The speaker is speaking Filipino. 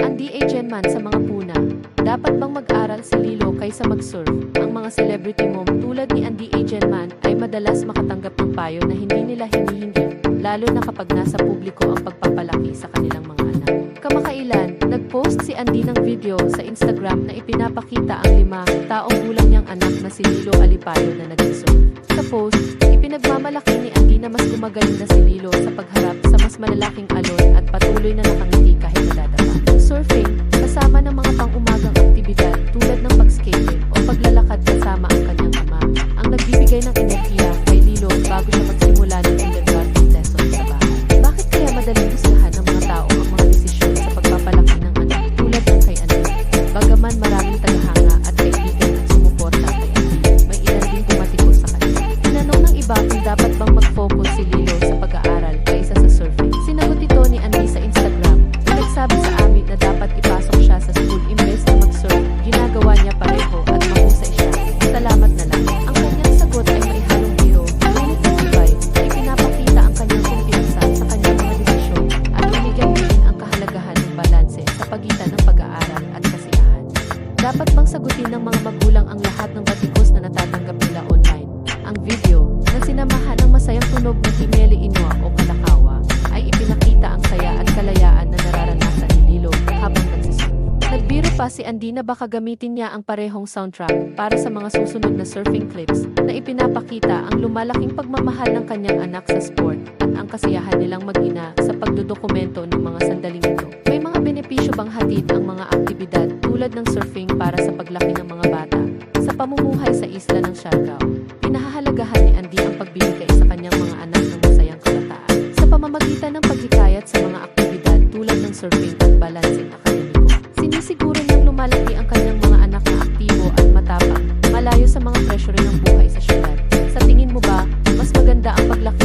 Ang DA Genman sa mga puna, dapat bang mag-aral si Lilo kaysa mag-surf? Ang mga celebrity mom tulad ni Andy A. Genman ay madalas makatanggap ng payo na hindi nila hinihingi, lalo na kapag nasa publiko ang pagpapalaki sa kanilang mga anak. Kamakailan, nag-post si Andy ng video sa Instagram na ipinapakita ang lima taong gulang niyang anak na si Lilo Alipayo na nag-surf. Sa post, ipinagmamalaki ni Andy na mas gumagaling na si Lilo sa pagharap sa mas malalaking alon at patuloy na nakangiti kahit. Kasama ang kanyang ama, ang nagbibigay ng enerhiya kay Lilo bago siya magsimula ng kindergarten lesson sa bahay. Bakit kaya madaling gustuhan ng mga tao ang mga desisyon sa pagpapalaki ng anak tulad ng kay Andy? Bagaman maraming tagahanga at kaibigan ang sumuporta kay Andy, may ilan din tumatikos sa kanya. Tinanong ng iba kung dapat bang mag-focus si Lilo sa pag-aaral Dapat bang sagutin ng mga magulang ang lahat ng batikos na natatanggap nila online? Ang video, na sinamahan ng masayang tunog ng Himeli Inua o Kalakawa, ay ipinakita ang saya at kalayaan na nararanasan ni Lilo habang nagsisurf. Nagbiro pa si Andy na baka gamitin niya ang parehong soundtrack para sa mga susunod na surfing clips na ipinapakita ang lumalaking pagmamahal ng kanyang anak sa sport at ang kasiyahan nilang mag-ina sa pagdodokumento ng mga sandaling ito. May mga benepisyo bang hatid ang mga aktibidad tulad ng surfing para sa paglaki ng mga bata, sa pamumuhay sa isla ng Siargao, pinahahalagahan ni Andy ang pagbibigay sa kanyang mga anak ng masayang kabataan sa pamamagitan ng paghikayat sa mga aktibidad tulad ng surfing at balancing akademiko. Sinisiguro niyang lumalaki ang kanyang mga anak na aktibo at matapang, malayo sa mga pressure ng buhay sa syudad. Sa tingin mo ba, mas maganda ang paglaki